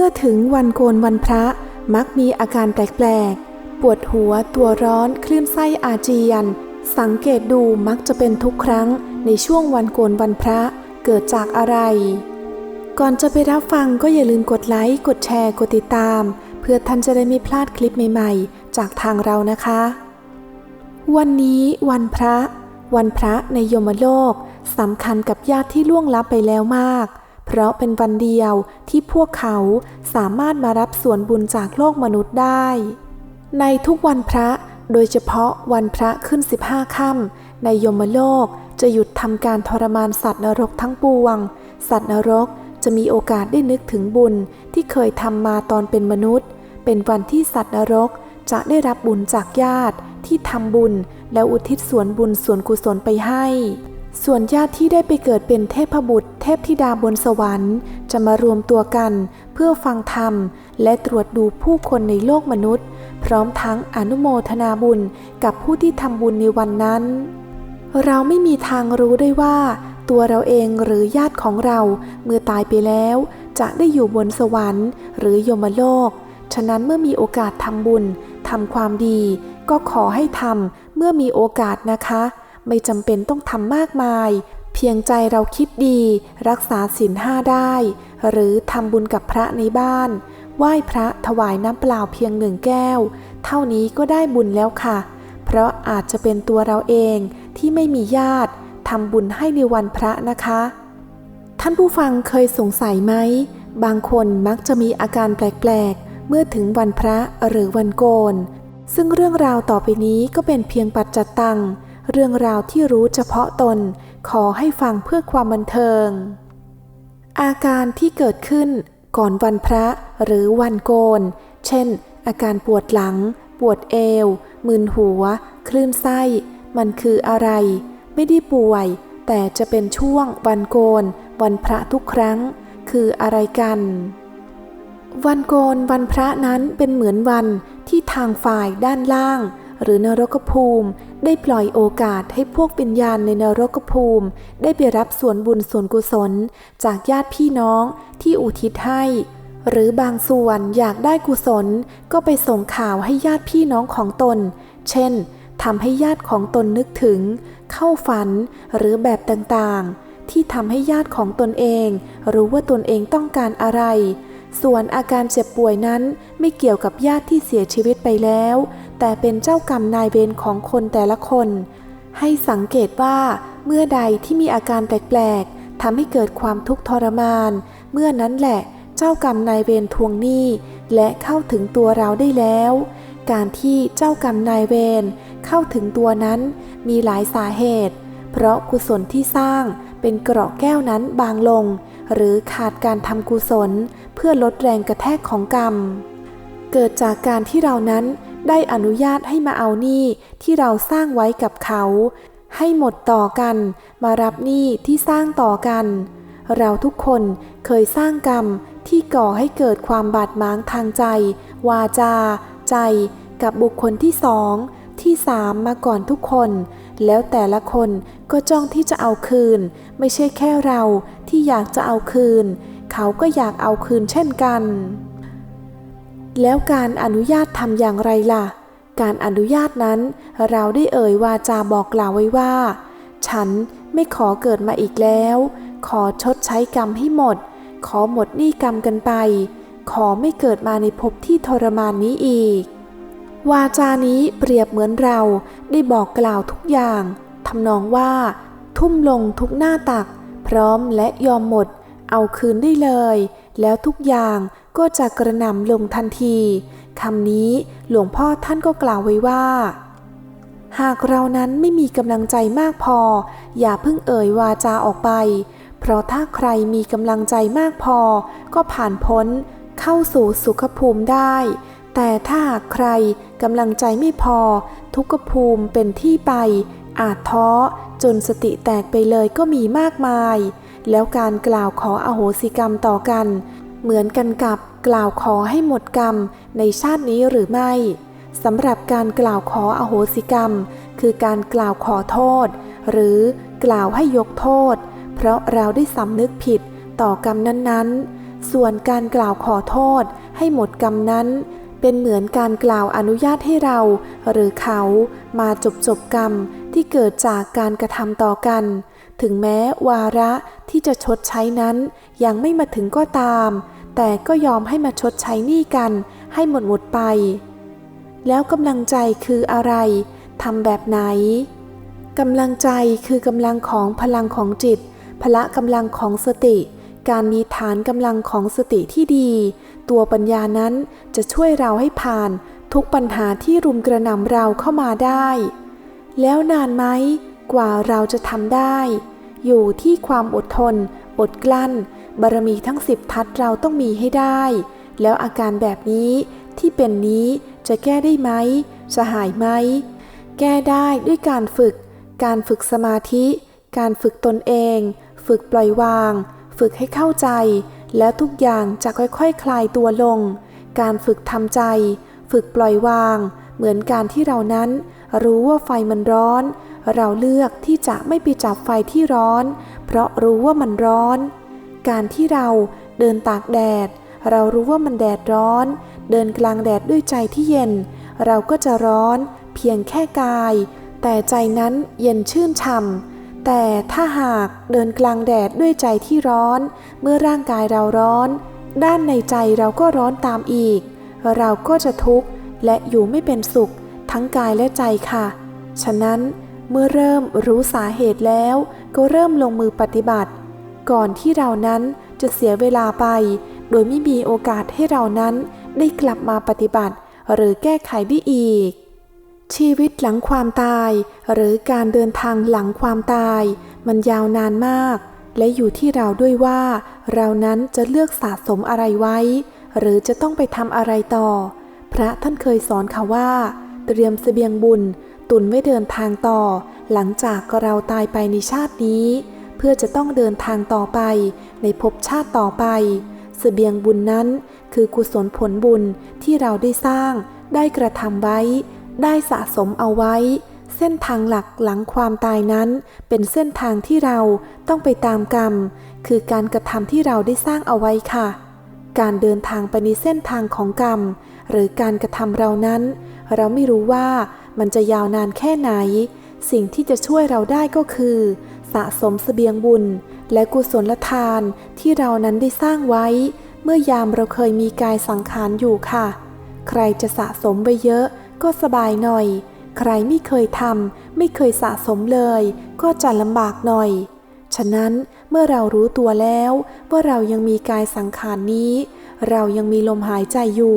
มื่อถึงวันโกนวันพระมักมีอาการแปลกๆ ปวดหัวตัวร้อนคลื่นไส้อาเจียน สังเกตดูมักจะเป็นทุกครั้งในช่วงวันโกนวันพระเกิดจากอะไร ก่อนจะไปรับฟังก็อย่าลืมกดไลค์ กดแชร์ กดติดตาม เพื่อท่านจะได้ไม่พลาดคลิปใหม่ๆ จากทางเรานะคะ วันนี้วันพระ วันพระในยมโลกสำคัญกับญาติที่ล่วงลับไปแล้วมาก เพราะเป็นวันเดียวที่พวกเขาสามารถมารับส่วนบุญจากโลกมนุษย์ได้ ในทุกวันพระโดยเฉพาะวันพระขึ้น 15ค่ำในยมโลกจะหยุดทำการทรมานสัตว์นรกทั้งปวง สัตว์นรกจะมีโอกาสได้นึกถึงบุญที่เคยทำมาตอนเป็นมนุษย์ เป็นวันที่สัตว์นรกจะได้รับบุญจากญาติที่ทำบุญแล้วอุทิศส่วนบุญส่วนกุศลไปให้ ส่วนญาติที่ได้ไปเกิดเป็นเทพบุตร เทพธิดาบนสวรรค์ จะมารวมตัวกันเพื่อฟังธรรม และตรวจดูผู้คนในโลกมนุษย์ พร้อมทั้งอนุโมทนาบุญกับผู้ที่ทำบุญในวันนั้น เราไม่มีทางรู้ได้ว่า ตัวเราเองหรือญาติของเราเมื่อตายไปแล้ว จะได้อยู่บนสวรรค์หรือยมโลก ฉะนั้นเมื่อมีโอกาสทำบุญทำความดี ก็ขอให้ทำเมื่อมีโอกาสนะคะ ไม่จำเป็นต้องทำมากมาย เพียงใจเราคิดดี รักษาศีลห้าได้ หรือทำบุญกับพระในบ้าน ไหว้พระถวายน้ำเปล่าเพียงหนึ่งแก้ว เท่านี้ก็ได้บุญแล้วค่ะ เพราะอาจจะเป็นตัวเราเองที่ไม่มีญาติทำบุญให้ในวันพระนะคะ ท่านผู้ฟังเคยสงสัยไหม บางคนมักจะมีอาการแปลกๆ เมื่อถึงวันพระหรือวันโกน ซึ่งเรื่องราวต่อไปนี้ก็เป็นเพียงปัจจตัง เรื่องราวที่รู้เฉพาะตนขอให้ฟังเพื่อความบันเทิง อาการที่เกิดขึ้นก่อนวันพระหรือวันโกน เช่น อาการปวดหลัง ปวดเอว มึนหัว คลื่นไส้ มันคืออะไร ไม่ได้ป่วย แต่จะเป็นช่วงวันโกน วันพระทุกครั้ง คืออะไรกัน วันโกนวันพระนั้นเป็นเหมือนวันที่ทางฝ่ายด้านล่าง หรือนรกภูมิ ได้ปล่อยโอกาสให้พวกวิญญาณในนรกภูมิ ได้ไปรับส่วนบุญส่วนกุศล จากญาติพี่น้องที่อุทิศให้หรือบางส่วนอยากได้กุศลก็ไปส่งข่าวให้ญาติพี่น้องของตน เช่นทำให้ญาติของตนนึกถึง เข้าฝันหรือแบบต่างๆ ที่ทำให้ญาติของตนเอง รู้ว่าตนเองต้องการอะไร ส่วนอาการเจ็บป่วยนั้นไม่เกี่ยวกับญาติที่เสียชีวิตไปแล้ว แต่เป็นเจ้ากรรมนายเวรของคนแต่ละคน ให้สังเกตว่าเมื่อใดที่มีอาการแปลกๆทำให้เกิดความทุกข์ทรมาน เมื่อนั้นแหละเจ้ากรรมนายเวรทวงหนี้และเข้าถึงตัวเราได้แล้ว การที่เจ้ากรรมนายเวรเข้าถึงตัวนั้นมีหลายสาเหตุ เพราะกุศลที่สร้างเป็นเกราะแก้วนั้นบางลง หรือขาดการทำกุศลเพื่อลดแรงกระแทกของกรรม เกิดจากการที่เรานั้น ได้อนุญาตให้มาเอาหนี้ที่เราสร้างไว้กับเขา ให้หมดต่อกัน มารับหนี้ที่สร้างต่อกัน เราทุกคนเคยสร้างกรรมที่ก่อให้เกิดความบาดหมางทางใจ วาจา ใจ กับบุคคลที่สอง ที่สามมาก่อนทุกคน แล้วแต่ละคนก็จ้องที่จะเอาคืน ไม่ใช่แค่เราที่อยากจะเอาคืน เขาก็อยากเอาคืนเช่นกัน แล้วการอนุญาตทำอย่างไรล่ะ การอนุญาตนั้นเราได้เอ่ยวาจาบอกกล่าวไว้ว่า ฉันไม่ขอเกิดมาอีกแล้ว ขอชดใช้กรรมให้หมด ขอหมดหนี้กรรมกันไป ขอไม่เกิดมาในภพที่ทรมานนี้อีก วาจานี้เปรียบเหมือนเราได้บอกกล่าวทุกอย่างทำนองว่า ทุ่มลงทุกหน้าตัก พร้อมและยอมหมด เอาคืนได้เลย แล้วทุกอย่าง ก็จะกระหน่ำลงทันทีคำนี้หลวงพ่อท่านก็กล่าวไว้ว่า หากเรานั้นไม่มีกำลังใจมากพอ อย่าเพิ่งเอ่ยวาจาออกไป เพราะถ้าใครมีกำลังใจมากพอ ก็ผ่านพ้นเข้าสู่สุขภูมิได้ แต่ถ้าหากใครกำลังใจไม่พอ ทุกขภูมิเป็นที่ไป อาจท้อจนสติแตกไปเลยก็มีมากมาย แล้วการกล่าวขออโหสิกรรมต่อกัน เหมือนกันกับ กล่าวขอให้หมดกรรมในชาตินี้หรือไม่สำหรับการกล่าวขออโหสิกรรม คือการกล่าวขอโทษ หรือกล่าวให้ยกโทษ เพราะเราได้สำนึกผิดต่อกรรมนั้นๆ ส่วนการกล่าวขอโทษให้หมดกรรมนั้น เป็นเหมือนการกล่าวอนุญาตให้เรา หรือเขามาจบจบกรรมที่เกิดจากการกระทำต่อกัน ถึงแม้วาระที่จะชดใช้นั้น ยังไม่มาถึงก็ตาม แต่ก็ยอมให้มาชดใช้หนี้กันให้หมดหมดไป แล้วกำลังใจคืออะไรทำแบบไหนกำลังใจคือกำลังของพลังของจิต พละกำลังของสติ การมีฐานกำลังของสติที่ดี ตัวปัญญานั้นจะช่วยเราให้ผ่าน ทุกปัญหาที่รุมกระหน่ำเราเข้ามาได้ แล้วนานไหมกว่าเราจะทำได้ อยู่ที่ความอดทน อดกลั้น บารมีทั้งสิบทัศเราต้องมีให้ได้ แล้วอาการแบบนี้ที่เป็นนี้จะแก้ได้ไหม จะหายไหม แก้ได้ด้วยการฝึก การฝึกสมาธิ การฝึกตนเอง ฝึกปล่อยวาง ฝึกให้เข้าใจ แล้วทุกอย่างจะค่อยๆคคลายตัวลง การฝึกทำใจ ฝึกปล่อยวาง เหมือนการที่เรานั้นรู้ว่าไฟมันร้อน เราเลือกที่จะไม่ไปจับไฟที่ร้อน เพราะรู้ว่ามันร้อน การที่เราเดินตากแดด เรารู้ว่ามันแดดร้อน เดินกลางแดดด้วยใจที่เย็น เราก็จะร้อน เพียงแค่กาย แต่ใจนั้นเย็นชื่นช่ำแต่ถ้าหากเดินกลางแดดด้วยใจที่ร้อน เมื่อร่างกายเราร้อน ด้านในใจเราก็ร้อนตามอีก เราก็จะทุกข์และอยู่ไม่เป็นสุข ทั้งกายและใจค่ะ ฉะนั้นเมื่อเริ่มรู้สาเหตุแล้วก็เริ่มลงมือปฏิบัติ ก่อนที่เรานั้นจะเสียเวลาไป โดยไม่มีโอกาสให้เรานั้นได้กลับมาปฏิบัติ หรือแก้ไขได้อีก ชีวิตหลังความตาย หรือการเดินทางหลังความตาย มันยาวนานมาก และอยู่ที่เราด้วยว่า เรานั้นจะเลือกสะสมอะไรไว้ หรือจะต้องไปทำอะไรต่อ พระท่านเคยสอนค่ะว่า เตรียมเสบียงบุญ ตุนไว้เดินทางต่อ หลังจากเราตายไปในชาตินี้ เพื่อจะต้องเดินทางต่อไป ในภพชาติต่อไป เสบียงบุญนั้น คือกุศลผลบุญที่เราได้สร้าง ได้กระทำไว้ ได้สะสมเอาไว้ เส้นทางหลักหลังความตายนั้น เป็นเส้นทางที่เราต้องไปตามกรรม คือการกระทำที่เราได้สร้างเอาไว้ค่ะ การเดินทางไปในเส้นทางของกรรม หรือการกระทำเรานั้น เราไม่รู้ว่ามันจะยาวนานแค่ไหน สิ่งที่จะช่วยเราได้ก็คือ สะสมเสบียงบุญและกุศลทานที่เรานั้นได้สร้างไว้ เมื่อยามเราเคยมีกายสังขารอยู่ค่ะ ใครจะสะสมไปเยอะก็สบายหน่อย ใครไม่เคยทำไม่เคยสะสมเลย ก็จะลำบากหน่อย ฉะนั้นเมื่อเรารู้ตัวแล้วว่าเรายังมีกายสังขารนี้ เรายังมีลมหายใจอยู่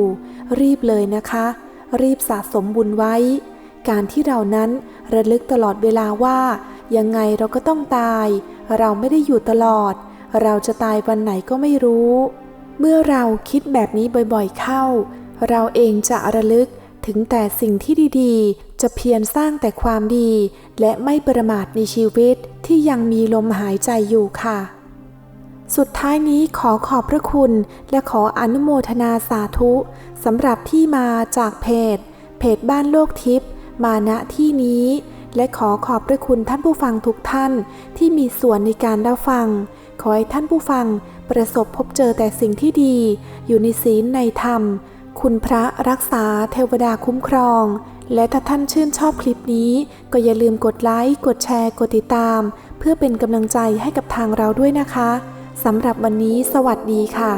รีบเลยนะคะ รีบสะสมบุญไว้ การที่เรานั้นระลึกตลอดเวลาว่า ยังไงเราก็ต้องตาย เราไม่ได้อยู่ตลอด เราจะตายวันไหนก็ไม่รู้ เมื่อเราคิดแบบนี้บ่อยๆเข้า เราเองจะระลึกถึงแต่สิ่งที่ดีๆ จะเพียรสร้างแต่ความดี และไม่ประมาทในชีวิตที่ยังมีลมหายใจอยู่ค่ะ สุดท้ายนี้ขอขอบพระคุณและขออนุโมทนาสาธุสำหรับที่มาจากเพจ เพจบ้านโลกทิพย์มาณที่นี้ และขอขอบพระคุณท่านผู้ฟังทุกท่านที่มีส่วนในการรับฟัง ขอให้ท่านผู้ฟังประสบพบเจอแต่สิ่งที่ดี อยู่ในศีลในธรรม คุณพระรักษาเทวดาคุ้มครอง และถ้าท่านชื่นชอบคลิปนี้ ก็อย่าลืมกดไลค์ กดแชร์ กดติดตาม เพื่อเป็นกำลังใจให้กับทางเราด้วยนะคะสำหรับวันนี้สวัสดีค่ะ